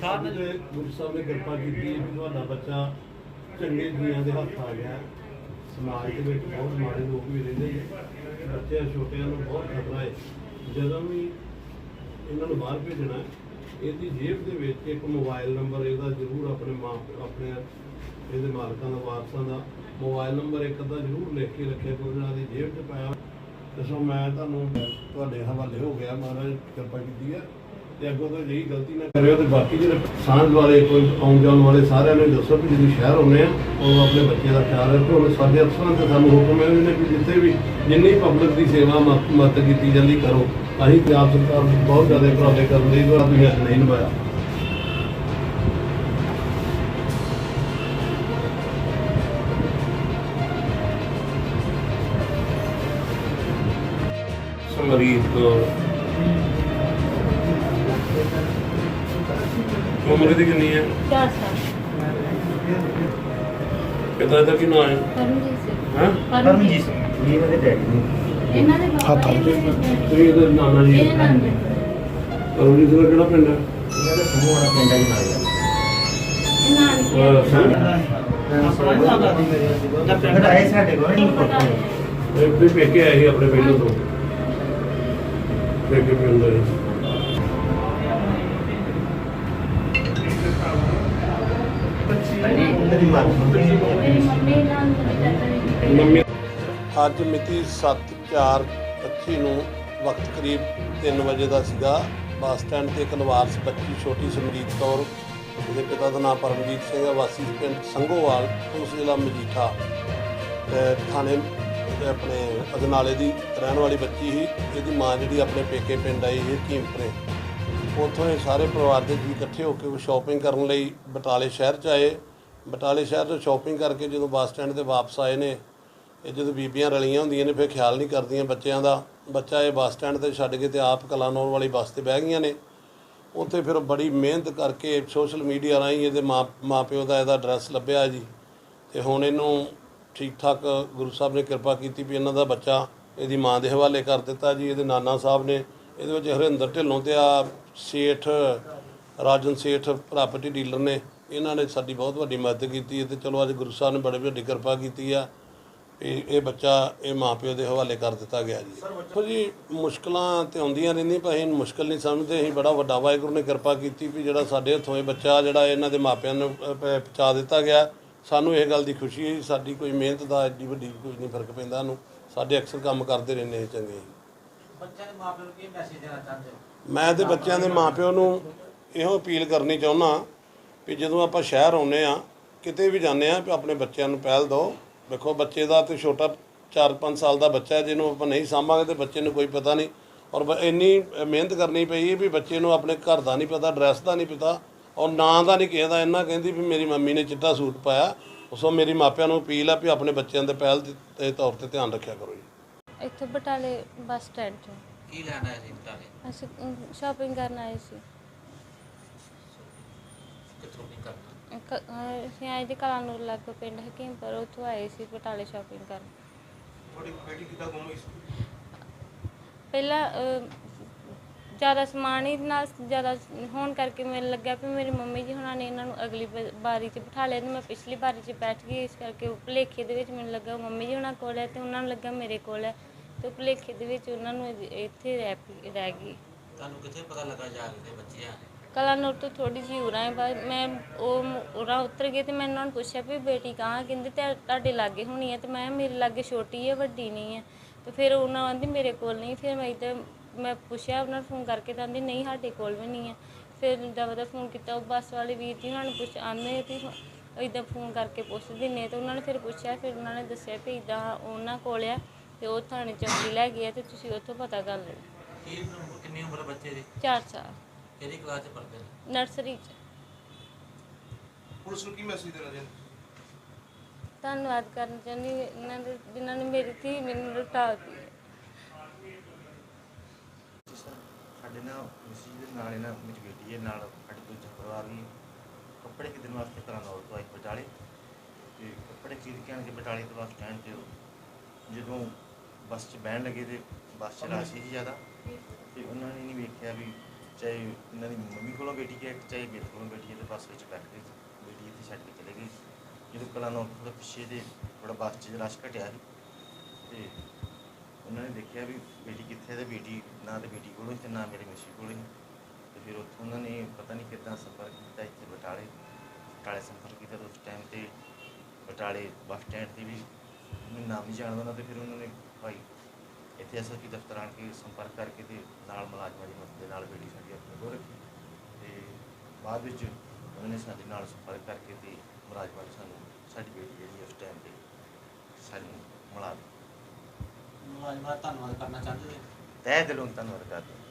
ਸਾਰਿਆਂ ਅੱਜ ਗੁਰੂ ਸਾਹਿਬ ਨੇ ਕਿਰਪਾ ਕੀਤੀ ਹੈ ਵੀ ਤੁਹਾਡਾ ਬੱਚਾ ਚੰਗੇ ਜੀਆਂ ਦੇ ਹੱਥ ਆ ਗਿਆ ਸਮਾਜ ਦੇ ਵਿੱਚ ਬਹੁਤ ਮਾੜੇ ਲੋਕ ਵੀ ਰਹਿੰਦੇ ਨੇ। ਬੱਚਿਆਂ ਛੋਟਿਆਂ ਨੂੰ ਬਹੁਤ ਖਤਰਾ ਹੈ। ਜਦੋਂ ਵੀ ਇਹਨਾਂ ਨੂੰ ਬਾਹਰ ਭੇਜਣਾ ਇਹਦੀ ਜੇਬ ਦੇ ਵਿੱਚ ਇੱਕ ਮੋਬਾਈਲ ਨੰਬਰ, ਇਹਦਾ ਜ਼ਰੂਰ ਆਪਣੇ ਮਾਂ ਆਪਣੇ ਇਹਦੇ ਮਾਲਕਾਂ ਦਾ, ਵਾਰਸਾਂ ਦਾ ਮੋਬਾਈਲ ਨੰਬਰ ਇੱਕ ਅੱਧਾ ਜ਼ਰੂਰ ਲਿਖ ਕੇ ਰੱਖਿਆ ਕੋਈ ਉਹਨਾਂ ਦੀ ਜੇਬ 'ਚ ਪਾਇਆ ਦੱਸੋ ਮੈਂ ਤੁਹਾਨੂੰ ਤੁਹਾਡੇ ਹਵਾਲੇ ਹੋ ਗਿਆ, ਮਹਾਰਾਜ ਕਿਰਪਾ ਕੀਤੀ ਹੈ। ਤੇ ਅੱਗੋਂ ਤੋਂ ਜਿਹੜੀ ਗਲਤੀ ਨਾ ਕਰਿਓ ਤੇ ਬਾਕੀ ਜਿਹੜੇ ਸਾਂਝ ਵਾਲੇ, ਕੋਈ ਆਉਣ ਜਾਣ ਵਾਲੇ ਸਾਰਿਆਂ ਨੂੰ ਦੱਸੋ ਕਿ ਜਦੋਂ ਸ਼ਹਿਰ ਆਉਂਦੇ ਆ, ਉਹ ਆਪਣੇ ਬੱਚੇ ਦਾ ਖਿਆਲ ਰੱਖੋ। ਹੁਣ ਸਾਡੇ ਅਫਸਰਾਂ ਤੇ ਸਾਨੂੰ ਹੁਕਮ ਹੈ ਨੇ ਕਿ ਜਿੱਥੇ ਵੀ ਜਿੰਨੀ ਪਬਲਿਕ ਦੀ ਸੇਵਾ ਮ- ਕੀਤੀ ਜਾਂਦੀ ਕਰੋ। ਅਸੀਂ ਪੰਜਾਬ ਸਰਕਾਰ ਨੂੰ ਬਹੁਤ ਜ਼ਿਆਦਾ ਉਪਰਾਲੇ ਕਰਨ ਲਈ ਤੁਹਾਡਾ ਤੁਸੀਂ ਨਹੀਂ ਨਿਭਾਇਆ। ਸਮਰੀਤ ਉਮਰ ਦੀ ਕਿੰਨੀ ਹੈ? ਚਾਰ ਸਾਲ। ਪਿਤਾ ਦਾ ਕੀ ਨਾਮ ਹੈ? ਪਰਮਜੀਤ ਸਿੰਘ। ਹੈ? ਪਰਮਜੀਤ। ਸਿੰਘ। ਜੀ ਇਹਨਾਂ ਦੇ ਡੈਡੀ ਨੇ। ਇਹਨਾਂ ਦੇ ਪਾਪਾ ਇਹਦੇ ਤੁਸੀਂ ਇਹਦਾ ਨਾਨਾ ਜੀ ਇਹ ਨੰਦ ਪਰਮਜੀਤ ਦਾ ਕਿਹੜਾ ਪਿੰਡ ਹੈ? ਇਹਨਾਂ ਦਾ ਸਮੂਹ ਵਾਲਾ ਪਿੰਡ ਹੈ ਜੀ ਨਾਲ ਦਾ ਇਹ ਵੀ ਪੇਕੇ ਆਏ ਸੀ ਆਪਣੇ ਪਹਿਲੋਂ ਤੋਂ। ਪੇਕੇ ਪਿੰਡ ਦਾ ਦੀ ਮਾਂ ਅੱਜ ਮਿਤੀ 7/4/25 ਨੂੰ ਵਕਤ ਕਰੀਬ 3 ਵਜੇ ਦਾ ਸੀਗਾ। ਬੱਸ ਸਟੈਂਡ ਤੇ ਇੱਕ ਬੱਚੀ ਛੋਟੀ ਸਮਰੀਤ ਕੌਰ ਉਹਦੇ ਪਿਤਾ ਦਾ ਨਾਮ ਪਰਮਜੀਤ ਸਿੰਘ ਹੈ, ਵਾਸੀ ਪਿੰਡ ਸੰਘੋਵਾਲ ਉਸ ਜ਼ਿਲ੍ਹਾ ਮਜੀਠਾ। ਥਾਣੇ ਆਪਣੇ ਅਜਨਾਲੇ ਦੀ ਰਹਿਣ ਵਾਲੀ ਬੱਚੀ ਸੀ। ਇਹਦੀ ਮਾਂ ਜਿਹੜੀ ਆਪਣੇ ਪੇਕੇ ਪਿੰਡ ਆਈ ਸੀ, ਕੀਮਪਰੇ। ਉੱਥੋਂ ਇਹ ਸਾਰੇ ਪਰਿਵਾਰ ਦੇ ਜੀ ਇਕੱਠੇ ਹੋ ਕੇ ਸ਼ਾਪਿੰਗ ਕਰਨ ਲਈ ਬਟਾਲੇ ਸ਼ਹਿਰ ਚ ਆਏ। ਬਟਾਲੇ ਸ਼ਹਿਰ ਤੋਂ ਸ਼ਾਪਿੰਗ ਕਰਕੇ ਜਦੋਂ ਬੱਸ ਸਟੈਂਡ ਤੇ ਵਾਪਸ ਆਏ ਨੇ, ਇਹ ਜਦੋਂ ਬੀਬੀਆਂ ਰਲੀਆਂ ਹੁੰਦੀਆਂ ਨੇ, ਫਿਰ ਖਿਆਲ ਨਹੀਂ ਕਰਦੀਆਂ ਬੱਚਿਆਂ ਦਾ। ਬੱਚਾ ਇਹ ਬੱਸ ਸਟੈਂਡ ਤੇ ਛੱਡ ਕੇ ਤੇ ਆਪ ਕਲਾਨੌਰ ਵਾਲੀ ਬੱਸ ਤੇ ਬਹਿ ਗਈਆਂ ਨੇ। ਉੱਥੇ ਫਿਰ ਬੜੀ ਮਿਹਨਤ ਕਰਕੇ ਸੋਸ਼ਲ ਮੀਡੀਆ ਰਾਹੀਂ ਇਹਦੇ ਮਾਂ, ਮਾਪਿਓ ਦਾ ਇਹਦਾ ਐਡਰੈਸ ਲੱਭਿਆ ਜੀ। ਤੇ ਹੁਣ ਇਹਨੂੰ ਠੀਕ ਠਾਕ ਗੁਰੂ ਸਾਹਿਬ ਨੇ ਕਿਰਪਾ ਕੀਤੀ ਵੀ ਇਹਨਾਂ ਦਾ ਬੱਚਾ ਇਹਦੀ ਮਾਂ ਦੇ ਹਵਾਲੇ ਕਰ ਦਿੱਤਾ ਜੀ। ਇਹਦੇ ਨਾਨਾ ਸਾਹਿਬ ਨੇ, ਇਹਦੇ ਵਿੱਚ ਹਰਿੰਦਰ ਢਿੱਲੋਂ ਤੇ ਆ ਸੇਠ, ਰਾਜਨ ਸੇਠ ਪ੍ਰਾਪਰਟੀ ਡੀਲਰ ਨੇ। ਇਹਨਾਂ ਨੇ ਸਾਡੀ ਬਹੁਤ ਵੱਡੀ ਮਦਦ ਕੀਤੀ ਹੈ ਤੇ ਚਲੋ ਅੱਜ ਗੁਰੂ ਸਾਹਿਬ ਨੇ ਬੜੀ ਵੱਡੀ ਕਿਰਪਾ ਕੀਤੀ ਆ ਇਹ ਇਹ ਬੱਚਾ ਇਹ ਮਾਪਿਓ ਦੇ ਹਵਾਲੇ ਕਰ ਦਿੱਤਾ ਗਿਆ ਜੀ। ਦੇਖੋ ਜੀ ਮੁਸ਼ਕਲਾਂ ਤੇ ਆਉਂਦੀਆਂ ਰਹਿੰਦੀਆਂ ਪਰ ਅਸੀਂ ਮੁਸ਼ਕਲ ਨਹੀਂ ਸਮਝਦੇ ਅਸੀਂ ਬੜਾ ਵੱਡਾ ਵਾਹਿਗੁਰੂ ਨੇ ਕਿਰਪਾ ਕੀਤੀ ਵੀ ਜਿਹੜਾ ਸਾਡੇ ਹੱਥੋਂ ਇਹ ਬੱਚਾ ਜਿਹੜਾ ਇਹਨਾਂ ਦੇ ਮਾਪਿਆਂ ਨੂੰ ਪਹੁੰਚਾ ਦਿੱਤਾ ਗਿਆ ਸਾਨੂੰ ਇਹ ਗੱਲ ਦੀ ਖੁਸ਼ੀ ਹੈ ਸਾਡੀ ਕੋਈ ਮਿਹਨਤ ਦਾ ਐਡੀ ਵੱਡੀ ਕੋਈ ਨਹੀਂ ਫ਼ਰਕ ਪੈਂਦਾ ਨੂੰ ਸਾਡੇ ਅਕਸਰ ਕੰਮ ਕਰਦੇ ਰਹਿੰਦੇ ਚੰਗੇ ਬੱਚਿਆਂ ਦੇ ਮਾਪਿਆਂ ਨੂੰ ਕੀ ਮੈਸੇਜ ਦੇਣਾ ਚਾਹੁੰਦੇ ਮੈਂ ਤੇ ਬੱਚਿਆਂ ਦੇ ਮਾਪਿਆਂ ਨੂੰ ਇਹੋ ਅਪੀਲ ਕਰਨੀ ਚਾਹੁੰਦਾ ਵੀ ਜਦੋਂ ਆਪਾਂ ਸ਼ਹਿਰ ਆਉਨੇ ਆ ਕਿਤੇ ਵੀ ਜਾਂਦੇ ਆ ਵੀ ਆਪਣੇ ਬੱਚਿਆਂ ਨੂੰ ਪਹਿਲ ਦਿਓ। ਦੇਖੋ ਬੱਚੇ ਦਾ ਤੇ ਛੋਟਾ 4-5 ਸਾਲ ਦਾ ਬੱਚਾ ਹੈ ਜਿਹਨੂੰ ਆਪਾਂ ਨਹੀਂ ਸਾਂਭਾਂਗੇ ਤੇ ਬੱਚੇ ਨੂੰ ਕੋਈ ਪਤਾ ਨਹੀਂ। ਔਰ ਇੰਨੀ ਮਿਹਨਤ ਕਰਨੀ ਪਈ ਵੀ ਬੱਚੇ ਨੂੰ ਆਪਣੇ ਘਰ ਦਾ ਨਹੀਂ ਪਤਾ ਐਡਰੈਸ ਦਾ ਨਹੀਂ ਪਤਾ। ਔਰ ਨਾਂ ਦਾ ਨਹੀਂ ਕਿਸੇ ਦਾ ਇੰਨਾ ਕਹਿੰਦੀ ਵੀ ਮੇਰੀ ਮੰਮੀ ਨੇ ਚਿੱਟਾ ਸੂਟ ਪਾਇਆ। ਉਸੋਂ ਮੇਰੀ ਮਾਪਿਆਂ ਨੂੰ ਅਪੀਲ ਆ ਵੀ ਆਪਣੇ ਬੱਚਿਆਂ ਦੇ ਪਹਿਲ ਦੇ- ਤੌਰ ਤੇ ਧਿਆਨ ਰੱਖਿਆ ਕਰੋ ਜੀ। ਇੱਥੇ ਬਟਾਲੇ ਬੱਸ ਸਟੈਂਡ 'ਚ। ਕੀ ਲੈਣਾ ਹੈ ਜੀ ਬਟਾਲੇ? ਅਸੀਂ ਸ਼ਾਪਿੰਗ ਕਰਨ ਆਏ ਸੀ ਕਿੱਥੋਂ ਕੀ ਕ- ਅਹ ਅਸੀਂ ਆਏ ਦੇ ਕਲਾਨੂਰ ਲੱਗ ਪਿੰਡ ਹਕੀਮਪੁਰ ਉੱਥੋਂ ਆਏ ਸੀ ਬਟਾਲੇ ਸ਼ਾਪਿੰਗ ਕਰਨ। ਤੁਹਾਡੀ ਬੇਟੀ ਕਿੱਦਾਂ ਗੁੰਮ ਹੋਈ ਸੀ? ਪਹਿਲਾਂ ਜ਼ਿਆਦਾ ਸਮਾਨ ਹੀ ਨਾਲ ਜ਼ਿਆਦਾ ਹੋਣ ਕਰਕੇ ਮੈਨੂੰ ਲੱਗਿਆ ਵੀ ਮੇਰੀ ਮੰਮੀ ਜੀ ਹੁਣਾਂ ਨੇ ਇਹਨਾਂ ਨੂੰ ਅਗਲੀ ਬ- ਬਾਰੀ 'ਚ ਬਿਠਾ ਲਿਆ ਤੇ ਮੈਂ ਪਿਛਲੀ ਬਾਰੀ 'ਚ ਬੈਠ ਗਈ ਇਸ ਕਰਕੇ ਉਹ ਭੁਲੇਖੇ ਦੇ ਵਿੱਚ ਮੈਨੂੰ ਲੱਗਾ ਮੰਮੀ ਜੀ ਹੁਣਾਂ ਕੋਲ ਹੈ ਤੇ ਉਹਨਾਂ ਨੂੰ ਲੱਗਾ ਮੇਰੇ ਕੋਲ ਹੈ ਤੇ ਉਹ ਭੁਲੇਖੇ ਦੇ ਵਿੱਚ ਉਹਨਾਂ ਨੂੰ ਇ- ਇੱਥੇ ਰਹਿ ਪਈ- ਰਹਿ ਗਈ। ਤੁਹਾਨੂੰ ਕਿੱਥੇ ਪਤਾ ਲੱਗਾ ਜਾ ਕੇ ਬੱਚੇ ਆ ਕਲਾਨੂਰ ਤੋਂ ਥੋੜੀ ਜਿਹੀ ਉਰਾਂ ਹੈ ਬਾਅਦ ਮੈਂ ਉਹ ਉਰਾਂ ਉਤਰ ਗਏ ਤੇ ਮੈਂ ਉਹਨਾਂ ਨੂੰ ਪੁੱਛਿਆ ਵੀ ਬੇਟੀ ਕਹਾਂ? ਕਹਿੰਦੇ ਤੇ ਤੁਹਾਡੇ ਲਾਗੇ ਹੋਣੀ ਹੈ ਤੇ ਮੈਂ ਕਿਹਾ ਮੇਰੇ ਲਾਗੇ ਛੋਟੀ ਹੈ ਵੱਡੀ ਨਹੀਂ ਹੈ ਤੇ ਫਿਰ ਉਹਨਾਂ ਆਂਦੀ ਮੇਰੇ ਕੋਲ ਨਹੀਂ। ਫਿਰ ਮੈਂ ਇੱਧਰ ਮੈਂ ਪੁੱਛਿਆ ਉਹਨਾਂ ਨੂੰ ਫੋਨ ਕਰਕੇ ਤਾਂ ਆਂਦੀ ਨਹੀਂ ਸਾਡੇ ਕੋਲ ਵੀ ਨਹੀਂ ਹੈ ਫਿਰ ਦਵਾ ਫੋਨ ਕੀਤਾ ਉਹ ਬੱਸ ਵਾਲੇ ਵੀਰ ਜੀ ਉਹਨਾਂ ਨੂੰ ਪੁੱਛ ਆਂਦੇ ਵੀ ਇਦਾਂ ਫੋਨ ਕਰਕੇ ਪੁੱਛ ਦਿੰਨੇ ਤੇ ਉਹਨਾਂ ਨੇ ਫਿਰ ਪੁੱਛਿਆ ਫਿਰ ਉਹਨਾਂ ਨੇ ਦੱਸਿਆ ਵੀ ਇਦਾਂ ਉਹਨਾਂ ਕੋਲ ਆ ਤੇ ਉਹ ਥਾਣੇ ਚੌਂਕੀ ਲੈ ਗਏ ਆ ਤੇ ਤੁਸੀਂ ਉੱਥੋਂ ਪਤਾ ਕਰ ਲਓ ਕੀ ਉਮਰ- ਕਿੰਨੀ ਉਮਰ ਹੈ ਬੱਚੇ ਦੀ? 4 ਸਾਲ। ਕਿਹੜੀ ਕਲਾਸ ਚ ਪੜ੍ਹਦੇ ਨੇ? ਨਰਸਰੀ 'ਚ। ਪੁਲਿਸ ਨੂੰ ਕੀ ਮੈਸੇਜ ਦੇਣਾ ਚਾਹੁੰਦੇ? ਧੰਨਵਾਦ ਕਰਨਾ ਚਾਹੁੰਦੀ ਹਾਂ ਇਹਨਾਂ ਦੇ ਜਿਨ੍ਹਾਂ ਨੇ ਮੇਰੀ ਧੀ ਮੈਨੂੰ ਲੁਟਾ ਦਿੱਤੀ ਸਾਡੇ ਨਾਲ ਮਿਸਿਸ ਦੇ ਨਾਲ ਇਹਨਾਂ ਮੇਰੀ ਬੇਟੀ ਹੈ ਨਾਲ ਸਾਡੇ ਦੂਜਾ ਪਰਿਵਾਰ ਵੀ ਕੱਪੜੇ ਖਰੀਦਣ ਵਾਸਤੇ ਕਰਾਂਦਾ ਤੋਂ ਆਈ ਬਟਾਲੇ। ਤੇ ਕੱਪੜੇ ਖਰੀਦ ਕੇ ਆਣ ਕੇ ਬਟਾਲੇ ਤੋਂ ਬੱਸ ਸਟੈਂਡ ਤੇ ਜਦੋਂ ਬੱਸ 'ਚ ਬਹਿਣ ਲੱਗੇ ਤੇ ਬੱਸ 'ਚ ਰਸ਼ ਸੀ ਜ਼ਿਆਦਾ ਤੇ ਉਹਨਾਂ ਨੇ ਨਹੀਂ ਵੇਖਿਆ ਵੀ ਚਾਹੇ ਇਹਨਾਂ ਦੀ ਮੰਮੀ ਕੋਲੋਂ ਬੇਟੀ ਹੈ, ਚਾਹੇ ਮੇਰੇ ਕੋਲੋਂ ਬੇਟੀ ਹੈ, ਤੇ ਬੱਸ ਵਿੱਚ ਬੈਠ ਕੇ ਬੇਟੀ ਇੱਥੇ ਛੱਡ ਕੇ ਚਲੇ ਗਈ ਜਦੋਂ ਕਲਾਂ ਨੂੰ ਥੋੜਾ ਪਿੱਛੇ ਦੇ ਥੋੜਾ ਬੱਸ 'ਚ ਰਸ਼ ਘਟਿਆ ਸੀ, ਤੇ ਉਹਨਾਂ ਨੇ ਦੇਖਿਆ ਵੀ ਬੇਟੀ ਕਿੱਥੇ ਹੈ ਤੇ ਬੇਟੀ ਨਾ ਤੇ ਬੇਟੀ ਕੋਲੋਂ ਸੀ ਤੇ ਨਾ ਮੇਰੇ ਮਿਸੀ ਕੋਲੋਂ ਸੀ ਤੇ ਫਿਰ ਉੱਥੋਂ ਉਹਨਾਂ ਨੇ ਪਤਾ ਨਹੀਂ ਕਿੱਦਾਂ ਸਫ਼ਰ ਕੀਤਾ ਇੱਥੇ ਬਟਾਲੇ ਬਟਾਲੇ ਸਫ਼ਰ ਕੀਤਾ ਉਸ ਟਾਈਮ ਤੇ ਬਟਾਲੇ ਬੱਸ ਸਟੈਂਡ ਤੇ ਵੀ ਮੈਨੂੰ ਨਾਮ ਨਹੀਂ ਜਾਣਦਾ ਉਹਨਾਂ ਤੇ, ਫਿਰ ਉਹਨਾਂ ਨੇ ਭਾਈ ਇੱਥੇ ਐਸਐਸਪੀ ਦਫ਼ਤਰ ਆਣ ਕੇ ਸੰਪਰਕ ਕਰਕੇ ਤੇ ਨਾਲ ਮੁਲਾਜ਼ਮਾਂ ਦੀ ਮਦਦ ਦੇ ਨਾਲ ਬੇਟੀ ਸਾਡੀ ਆਪਣੇ ਕੋਲ ਰੱਖੀ। ਤੇ ਬਾਅਦ ਵਿੱਚ ਉਹਨਾਂ ਨੇ ਸਾਡੇ ਨਾਲ ਸੰਪਰਕ ਕਰਕੇ ਤੇ ਮੁਲਾਜ਼ਮਾਂ ਨੇ ਸਾਨੂੰ ਸਾਡੀ ਬੇਟੀ ਜਿਹੜੀ ਉਸ ਟਾਈਮ ਤੇ ਸਾਨੂੰ ਮਿਲਾ ਦਿੱਤੀ। ਮੁਲਾਜ਼ਮਾਂ ਦਾ ਧੰਨਵਾਦ ਕਰਨਾ ਚਾਹੁੰਦੇ ਜੀ ਤਹਿ ਦਿਲੋਂ ਧੰਨਵਾਦ ਕਰਦੇ।